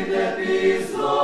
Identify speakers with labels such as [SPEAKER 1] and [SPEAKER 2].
[SPEAKER 1] не пізно.